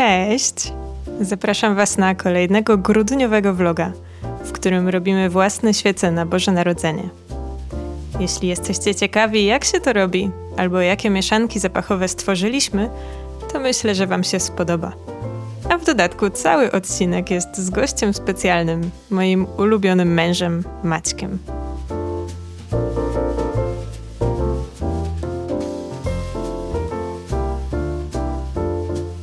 Cześć! Zapraszam Was na kolejnego grudniowego vloga, w którym robimy własne świece na Boże Narodzenie. Jeśli jesteście ciekawi, jak się to robi, albo jakie mieszanki zapachowe stworzyliśmy, to myślę, że Wam się spodoba. A w dodatku cały odcinek jest z gościem specjalnym, moim ulubionym mężem Maćkiem.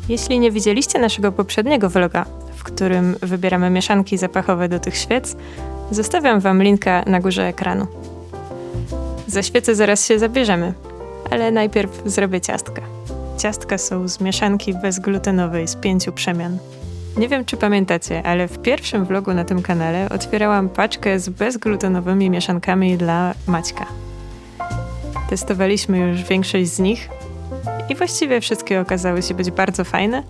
Jeśli nie widzieliście naszego poprzedniego vloga, w którym wybieramy mieszanki zapachowe do tych świec, zostawiam Wam linka na górze ekranu. Za świecę zaraz się zabierzemy, ale najpierw zrobię ciastka. Ciastka są z mieszanki bezglutenowej z pięciu przemian. Nie wiem, czy pamiętacie, ale w pierwszym vlogu na tym kanale otwierałam paczkę z bezglutenowymi mieszankami dla Maćka. Testowaliśmy już większość z nich i właściwie wszystkie okazały się być bardzo fajne.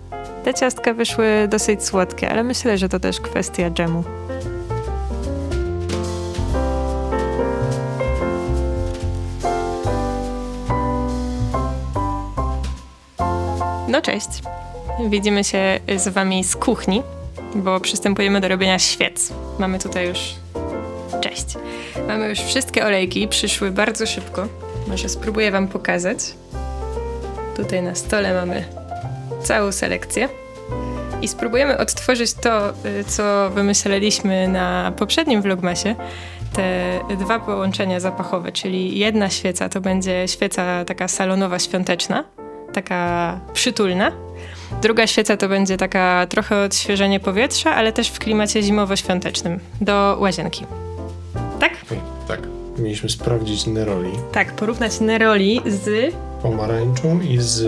Te ciastka wyszły dosyć słodkie, ale myślę, że to też kwestia dżemu. No cześć. Widzimy się z wami z kuchni, bo przystępujemy do robienia świec. Mamy tutaj już... Cześć. Mamy już wszystkie olejki, przyszły bardzo szybko. Może spróbuję wam pokazać. Tutaj na stole mamy całą selekcję. I spróbujemy odtworzyć to, y, co wymyśleliśmy na poprzednim vlogmasie. Te dwa połączenia zapachowe, czyli jedna świeca to będzie świeca taka salonowa, świąteczna, taka przytulna. Druga świeca to będzie taka trochę odświeżenie powietrza, ale też w klimacie zimowo-świątecznym do łazienki. Tak? Tak. Mieliśmy sprawdzić neroli Tak, porównać neroli z pomarańczą i z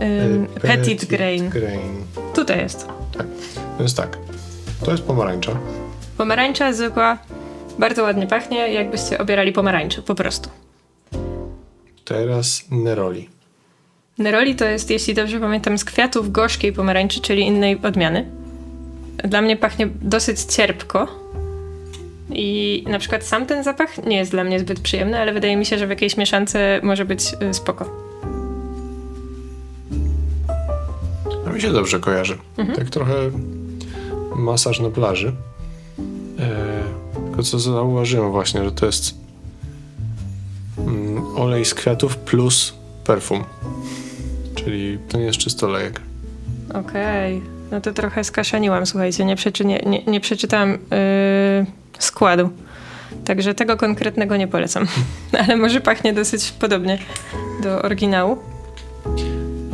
e, Petit Grain. grain. Tutaj jest. Więc tak, to jest pomarańcza. Pomarańcza zwykła, bardzo ładnie pachnie, jakbyście obierali pomarańcze, po prostu. Teraz neroli. Neroli to jest, jeśli dobrze pamiętam, z kwiatów gorzkiej pomarańczy, czyli innej odmiany. Dla mnie pachnie dosyć cierpko. I na przykład sam ten zapach nie jest dla mnie zbyt przyjemny, ale wydaje mi się, że w jakiejś mieszance może być y, spoko. A mi się dobrze kojarzy. Mhm. Tak trochę masaż na plaży. E, tylko co zauważyłem właśnie, że to jest mm, olej z kwiatów plus perfum. Czyli to nie jest czysty olejek. Okej, no to trochę skaszaniłam, słuchajcie, nie, przeczy, nie, nie, nie przeczytałam yy, składu. Także tego konkretnego nie polecam. Ale może pachnie dosyć podobnie do oryginału.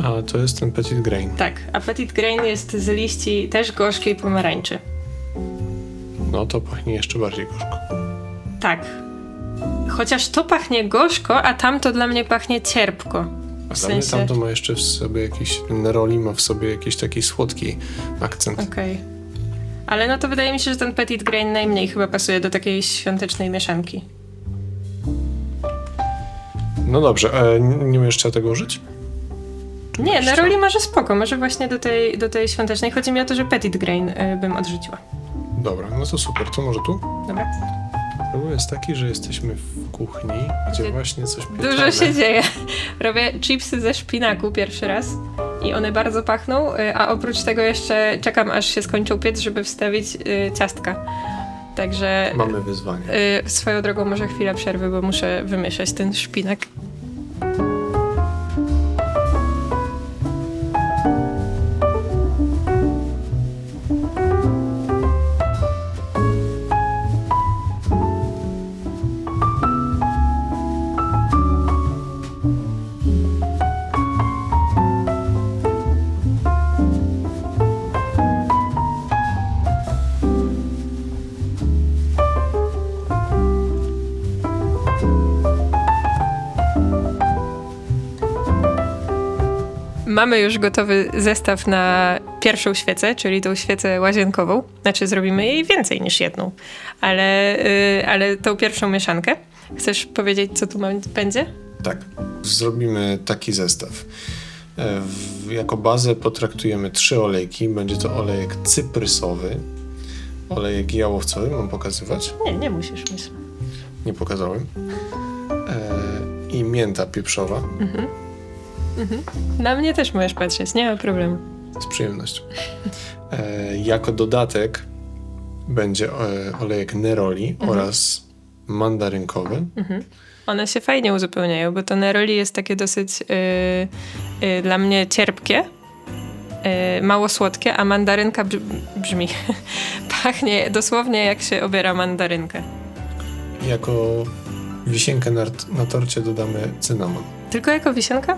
Ale to jest ten petit grain. Tak, a Petit Grain jest z liści też gorzkiej pomarańczy. No to pachnie jeszcze bardziej gorzko. Tak. Chociaż to pachnie gorzko, a tamto dla mnie pachnie cierpko. A W dla mnie sensie... tam to ma jeszcze w sobie jakiś, neroli ma w sobie jakiś taki słodki akcent. Okej. Ale no to wydaje mi się, że ten Petit Grain najmniej chyba pasuje do takiej świątecznej mieszanki. No dobrze, e, nie umiesz jeszcze tego użyć? Czy Nie, na roli może spoko, może właśnie do tej, do tej świątecznej. Chodzi mi o to, że Petit Grain y, bym odrzuciła. Dobra, no to super, to może tu? Dobra. Problem jest taki, że jesteśmy w kuchni, gdzie Gdzie właśnie coś pieczemy. Dużo się dzieje. Robię chipsy ze szpinaku pierwszy raz i one bardzo pachną, y, a oprócz tego jeszcze czekam aż się skończą piec, żeby wstawić y, ciastka. Także Mamy wyzwanie. y, swoją drogą może chwilę przerwy, bo muszę wymieszać ten szpinak. Mamy już gotowy zestaw na pierwszą świecę, czyli tą świecę łazienkową. Znaczy zrobimy jej więcej niż jedną, ale, y, ale tą pierwszą mieszankę. Chcesz powiedzieć, co tu będzie? Tak, zrobimy taki zestaw. E, W, jako bazę potraktujemy trzy olejki. Będzie to olejek cyprysowy, olejek jałowcowy, mam pokazywać? Nie, nie musisz, myślę. Nie pokazałem. E, I mięta pieprzowa. Na mnie też możesz patrzeć, nie ma problemu. Z przyjemnością. E, jako dodatek będzie e, olejek neroli oraz mandarynkowy. One się fajnie uzupełniają, bo to neroli jest takie dosyć yy, yy, dla mnie cierpkie, yy, mało słodkie, a mandarynka brz- brzmi, pachnie dosłownie jak się obiera mandarynkę. Jako wisienkę na, na torcie dodamy cynamon. Tylko jako wisienka?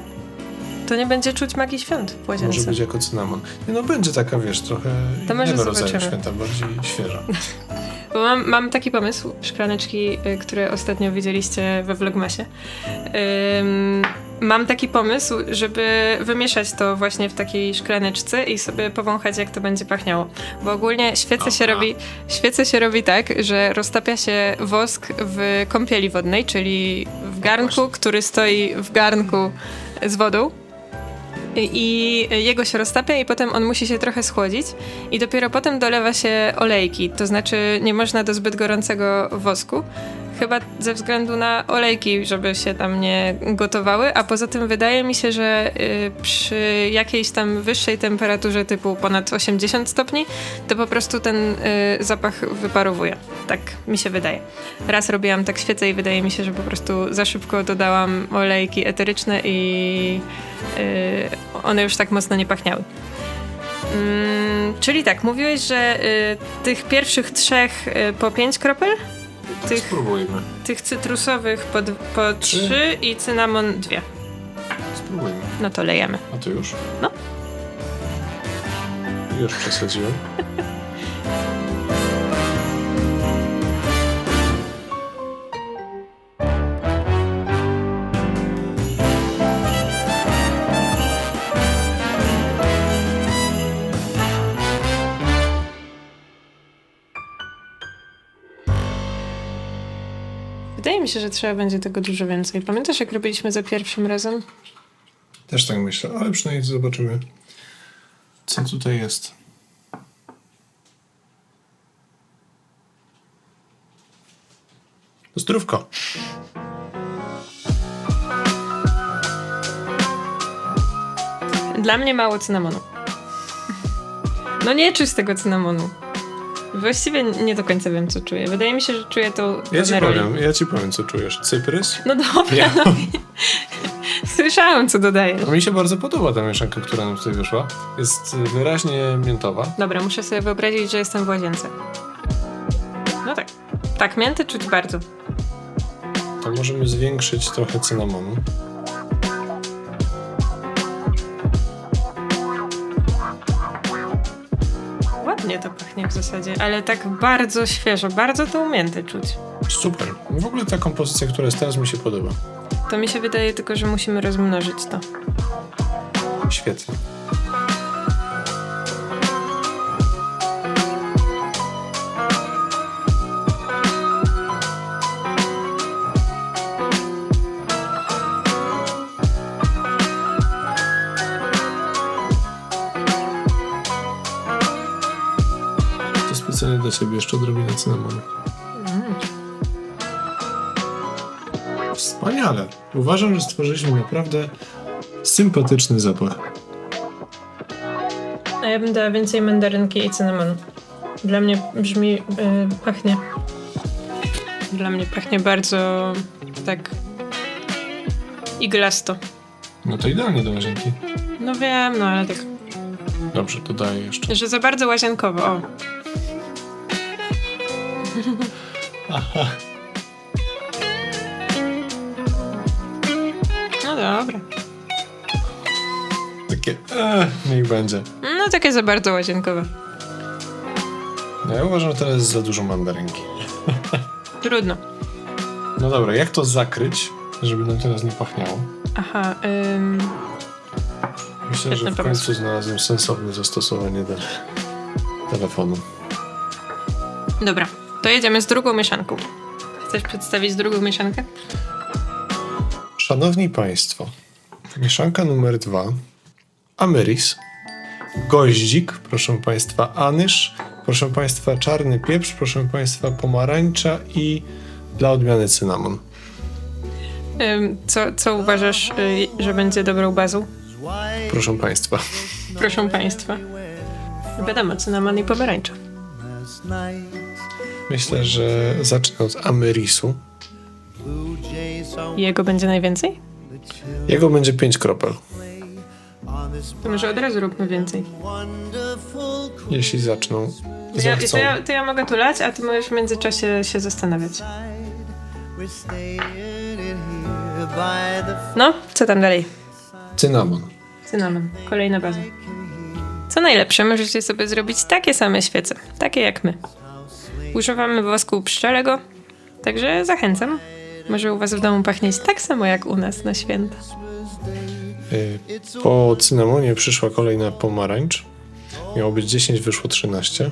To nie będzie czuć magii świąt w łazience. Może być jako cynamon. Nie, no będzie taka, wiesz, trochę To innego rodzaju zobaczymy. święta, bardziej świeża. Bo mam, mam taki pomysł, szklaneczki, y, które ostatnio widzieliście we Vlogmasie. Ym, mam taki pomysł, żeby wymieszać to właśnie w takiej szklaneczce i sobie powąchać, jak to będzie pachniało. Bo ogólnie świece się robi, świece się robi tak, że roztapia się wosk w kąpieli wodnej, czyli w garnku, który stoi w garnku z wodą. I jego się roztapia i potem on musi się trochę schłodzić i dopiero potem dolewa się olejki. To znaczy nie można do zbyt gorącego wosku, chyba ze względu na olejki, żeby się tam nie gotowały, a poza tym wydaje mi się, że y, przy jakiejś tam wyższej temperaturze typu ponad 80 stopni, to po prostu ten y, zapach wyparowuje. Tak mi się wydaje. Raz robiłam tak świecę i wydaje mi się, że po prostu za szybko dodałam olejki eteryczne i y, one już tak mocno nie pachniały. Mm, czyli tak, mówiłeś, że y, tych pierwszych trzech y, po pięć kropel? Tych, Spróbujmy. tych cytrusowych po, po trzy i cynamon dwie. Spróbujmy. No to lejemy. A to już? No. Już przesadziłem. Wydaje mi się, że trzeba będzie tego dużo więcej. Pamiętasz, jak robiliśmy za pierwszym razem? Też tak myślę, ale przynajmniej zobaczymy, co tutaj jest. Zdrówko. Dla mnie mało cynamonu. No nie czuć tego cynamonu. Właściwie nie do końca wiem, co czuję. Wydaje mi się, że czuję to Ja ci powiem, ja ci powiem, co czujesz. Cyprys? No dobra, Ja. no. Słyszałam, co dodajesz. No mi się bardzo podoba ta mieszanka, która nam tutaj wyszła. Jest wyraźnie miętowa. Dobra, muszę sobie wyobrazić, że jestem w łazience. No tak. Tak, mięty czuć bardzo. To możemy zwiększyć trochę cynamonu. Ładnie to pachnie w zasadzie, ale tak bardzo świeżo, bardzo to umięty czuć. Super. W ogóle ta kompozycja, która jest teraz, mi się podoba. To mi się wydaje tylko, że musimy rozmnożyć to. Świetnie. Dla Ciebie jeszcze odrobinę cynamonu. Wspaniale. Uważam, że stworzyliśmy naprawdę sympatyczny zapach. A ja bym dała więcej mandarynki i cynamonu. Dla mnie brzmi, yy, pachnie. Dla mnie pachnie bardzo tak iglasto. No to idealnie do łazienki. No wiem, no ale tak, Dobrze, dodaję jeszcze. że za bardzo łazienkowo, o. No dobra. Takie, e, niech będzie. No takie za bardzo łazienkowe. No ja uważam, że teraz jest za dużo mandarynki. Trudno. No dobra, jak to zakryć, żeby nam teraz nie pachniało? Aha, ym, Myślę, że Świetny w pomysł. końcu znalazłem sensowne zastosowanie do telefonu. dobra. To jedziemy z drugą mieszanką. Chcesz przedstawić drugą mieszankę? Szanowni Państwo, mieszanka numer dwa. Ameris, goździk, proszę Państwa, anysz, proszę Państwa, czarny pieprz, proszę Państwa, pomarańcza i dla odmiany cynamon. Co, co uważasz, y, że będzie dobrą bazą? Proszę Państwa, proszę państwa. Wiadomo, cynamon i pomarańcza. Myślę, że zacznę od Amerisu. I jego będzie najwięcej? Jego będzie 5 kropel. To może od razu róbmy więcej. Jeśli zaczną, To ja, to, ja, to ja mogę tu lać, a ty możesz w międzyczasie się zastanawiać. No, co tam dalej? Cynamon. Cynamon. Kolejna baza. Co najlepsze, możecie sobie zrobić takie same świece, takie jak my. Używamy wosku pszczelego, także zachęcam. Może u was w domu pachnieć tak samo jak u nas na święta. Y, Po cynamonie przyszła kolejna pomarańcz. Miało być 10, wyszło 13.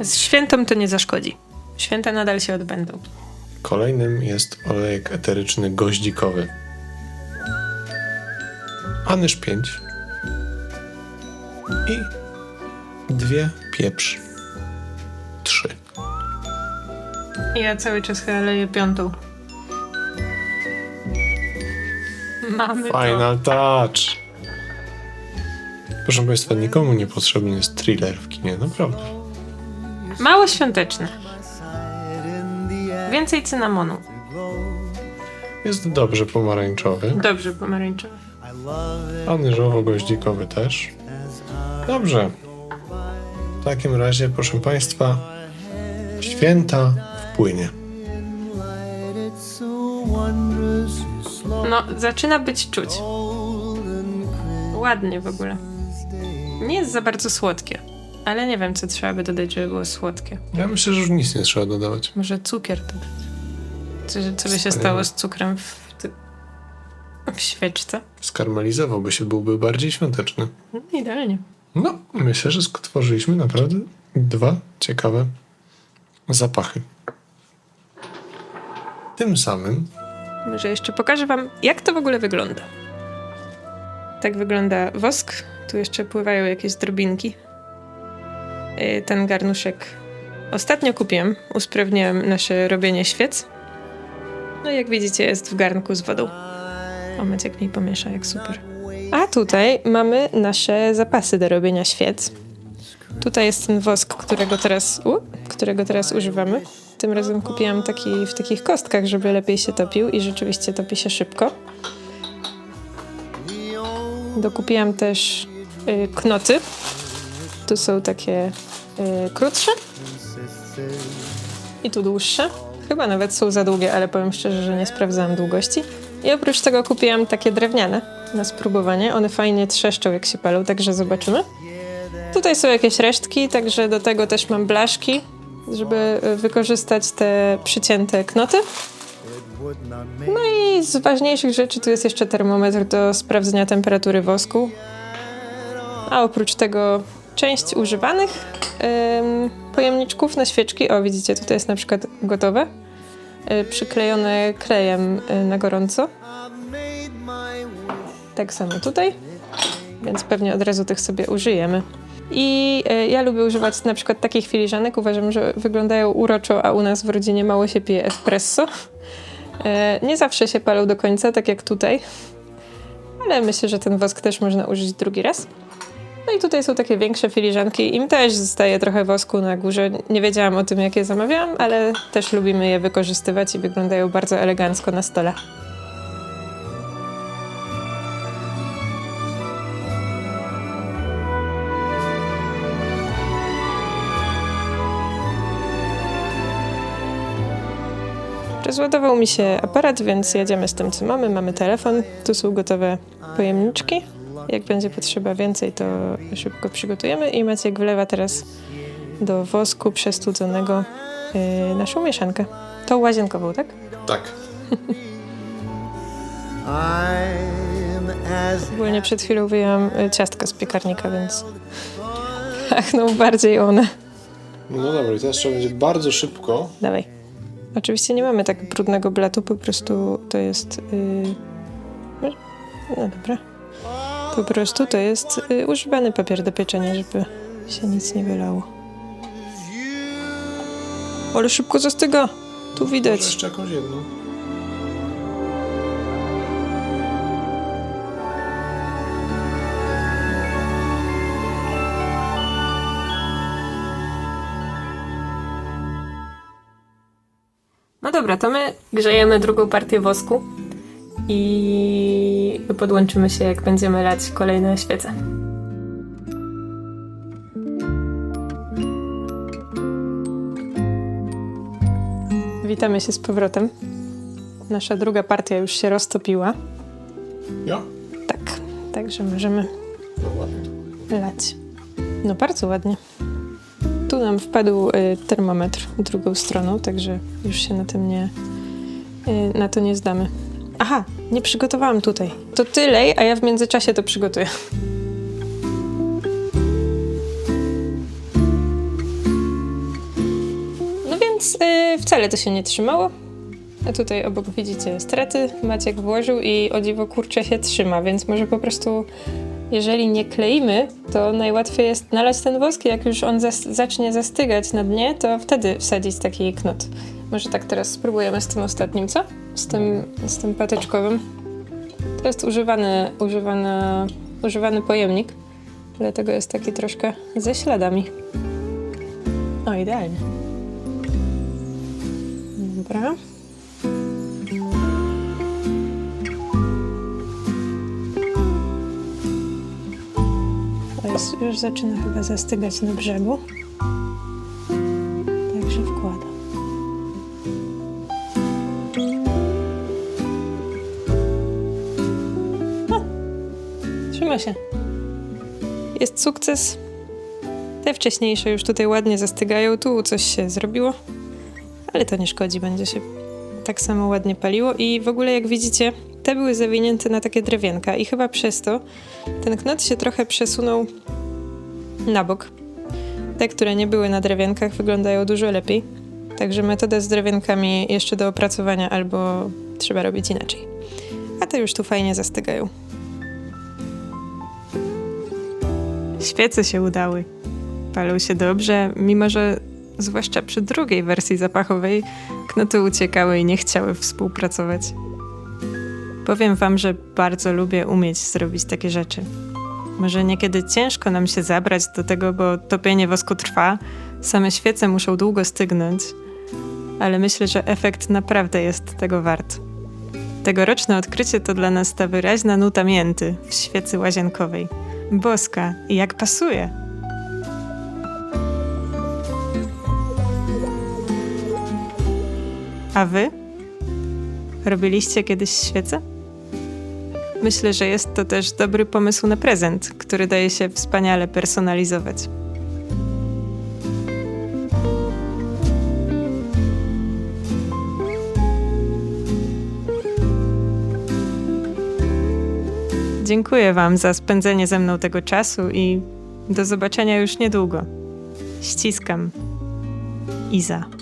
Z świętom to nie zaszkodzi. Święta nadal się odbędą. Kolejnym jest olejek eteryczny goździkowy. Anyż 5. I dwie pieprz. Ja cały czas chyba leję piątą. Mamy to. Final touch. Proszę Państwa, nikomu nie potrzebny jest thriller w kinie, naprawdę. Mało świąteczne. Więcej cynamonu. Jest dobrze pomarańczowy, Dobrze, pomarańczowy. anyżowo-goździkowy też. Dobrze. W takim razie, proszę Państwa, święta płynie. No, zaczyna być czuć. Ładnie w ogóle. Nie jest za bardzo słodkie. Ale nie wiem, co trzeba by dodać, żeby było słodkie. Ja myślę, że już nic nie trzeba dodawać. Może cukier dodać. Co, co by się stało z cukrem w, w świeczce? Skarmelizowałby się, byłby bardziej świąteczny. No, idealnie. No, myślę, że stworzyliśmy naprawdę dwa ciekawe zapachy. Tym samym Może jeszcze pokażę wam, jak to w ogóle wygląda. Tak wygląda wosk. Tu jeszcze pływają jakieś drobinki. Yy, Ten garnuszek ostatnio kupiłem. Usprawniłem nasze robienie świec. No i jak widzicie jest w garnku z wodą. O, Maciek mi pomiesza, jak super. A tutaj mamy nasze zapasy do robienia świec. Tutaj jest ten wosk, którego teraz, u, którego teraz używamy. Tym razem kupiłam taki w takich kostkach, żeby lepiej się topił i rzeczywiście topi się szybko. Dokupiłam też y, knoty. Tu są takie y, krótsze i tu dłuższe. Chyba nawet są za długie, ale powiem szczerze, że nie sprawdzałam długości. I oprócz tego kupiłam takie drewniane na spróbowanie. One fajnie trzeszczą, jak się palą, także zobaczymy. Tutaj są jakieś resztki, także do tego też mam blaszki, żeby y, wykorzystać te przycięte knoty. No i z ważniejszych rzeczy tu jest jeszcze termometr do sprawdzenia temperatury wosku. A oprócz tego część używanych ym, pojemniczków na świeczki. O, widzicie, tutaj jest na przykład gotowe. y, przyklejone klejem y, na gorąco. Tak samo tutaj. Więc pewnie od razu tych sobie użyjemy. I y, ja lubię używać na przykład takich filiżanek. Uważam, że wyglądają uroczo, a u nas w rodzinie mało się pije espresso. E, Nie zawsze się palą do końca, tak jak tutaj, ale myślę, że ten wosk też można użyć drugi raz. No i tutaj są takie większe filiżanki. Im też zostaje trochę wosku na górze. Nie wiedziałam o tym, jak je zamawiałam, ale też lubimy je wykorzystywać i wyglądają bardzo elegancko na stole. Rozładował mi się aparat, więc jedziemy z tym, co mamy. Mamy telefon, tu są gotowe pojemniczki. Jak będzie potrzeba więcej, to szybko przygotujemy. I Maciek wlewa teraz do wosku przestudzonego yy, naszą mieszankę. Tą łazienkową, tak? tak. Ogólnie przed chwilą wyjęłam y, ciastka z piekarnika, więc pachną bardziej one. No dobra, i teraz trzeba będzie bardzo szybko. Dawaj. Oczywiście nie mamy tak brudnego blatu, po prostu to jest. Yy... No dobra. Po prostu to jest yy, używany papier do pieczenia, żeby się nic nie wylało. Ale szybko zastyga. Tu widać. Może jeszcze jakąś jedną. Dobra, to my grzejemy drugą partię wosku i podłączymy się, jak będziemy lać kolejne świece. Witamy się z powrotem. Nasza druga partia już się roztopiła. Ja? Tak, także możemy lać. No bardzo ładnie. Tu nam wpadł y, termometr drugą stroną, także już się na tym nie, y, na to nie zdamy. Aha, nie przygotowałam tutaj. To ty lej, a ja w międzyczasie to przygotuję. No więc y, wcale to się nie trzymało. A tutaj obok widzicie straty, Maciek włożył i o dziwo kurcze się trzyma, więc może po prostu jeżeli nie kleimy, to najłatwiej jest nalać ten wosk jak już on zas- zacznie zastygać na dnie, to wtedy wsadzić taki knot. Może tak teraz spróbujemy z tym ostatnim, co? Z tym, z tym patyczkowym. To jest używany, używany, używany pojemnik, dlatego jest taki troszkę ze śladami. O, idealnie. Dobra. Już zaczyna chyba zastygać na brzegu. Także wkładam. O, trzyma się. Jest sukces. Te wcześniejsze już tutaj ładnie zastygają. Tu coś się zrobiło, ale to nie szkodzi, będzie się tak samo ładnie paliło. I w ogóle, jak widzicie, te były zawinięte na takie drewienka, i chyba przez to ten knot się trochę przesunął na bok. Te, które nie były na drewienkach, wyglądają dużo lepiej. Także metoda z drewienkami jeszcze do opracowania, albo trzeba robić inaczej. A te już tu fajnie zastygają. Świece się udały. Palą się dobrze, mimo że zwłaszcza przy drugiej wersji zapachowej knoty uciekały i nie chciały współpracować. Powiem wam, że bardzo lubię umieć zrobić takie rzeczy. Może niekiedy ciężko nam się zabrać do tego, bo topienie wosku trwa, same świece muszą długo stygnąć, ale myślę, że efekt naprawdę jest tego wart. Tegoroczne odkrycie to dla nas ta wyraźna nuta mięty w świecy łazienkowej. Boska i jak pasuje. A wy? Robiliście kiedyś świece? Myślę, że jest to też dobry pomysł na prezent, który daje się wspaniale personalizować. Dziękuję Wam za spędzenie ze mną tego czasu i do zobaczenia już niedługo. Ściskam. Iza.